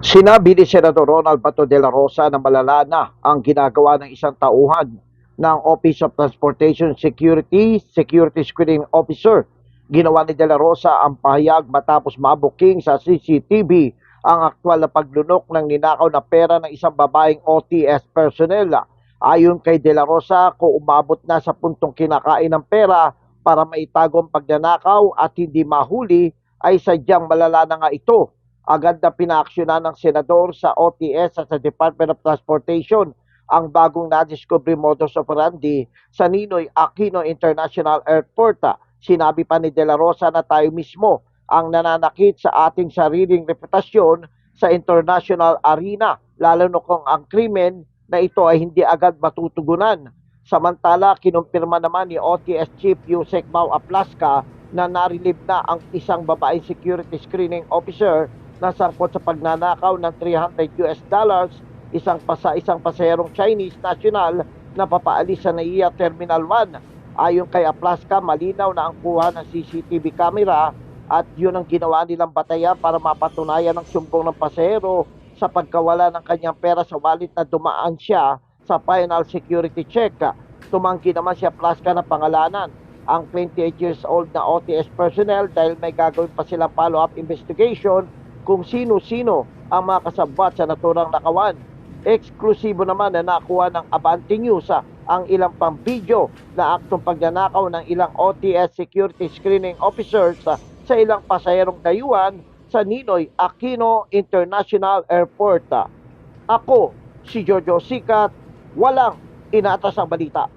Sinabi ni Senador Ronald Bato de la Rosa na malala na ang ginagawa ng isang tauhan ng Office of Transportation Security Security Screening Officer. Ginawa ni de la Rosa ang pahayag matapos mabuking sa CCTV ang aktwal na paglunok ng ninakaw na pera ng isang babaeng OTS personnel. Ayon kay de la Rosa, kung umabot na sa puntong kinakain ng pera para maitago ang pagnanakaw at hindi mahuli, ay sadyang malala na nga ito agad na pinaaksyonan ng senador sa OTS at sa Department of Transportation ang bagong na-discovery modus operandi sa Ninoy Aquino International Airport. Sinabi pa ni De La Rosa na tayo mismo ang nananakit sa ating sariling reputasyon sa international arena, lalo na kung ang krimen na ito ay hindi agad matutugunan. Samantala, kinumpirma naman ni OTS Chief Yusek Mau Aplaska na narilib na ang isang babaeng security screening officer na sangkot sa pagnanakaw ng 300 US dollars isang pasa isang pasaherong Chinese national na papaalis sa NAIA Terminal 1. Ayon kay Aplaska, malinaw na ang kuha ng CCTV camera at yun ang ginawa nilang batayan para mapatunayan ang sumbong ng pasahero sa pagkawala ng kanyang pera sa wallet na dumaan siya sa final security check. Tumanggi naman si Aplaska ng pangalanan ang 28 years old na OTS personnel dahil may gagawin pa silang follow-up investigation kung sino-sino ang mga kasabwat sa naturang nakawan. Eksklusibo naman na nakuha ng Abante News ang ilang pang video na aktong pagnanakaw ng ilang OTS security screening officers sa ilang pasaherong dayuhan sa Ninoy Aquino International Airport. Ako, si Jojo Sikat, walang inatas ang balita.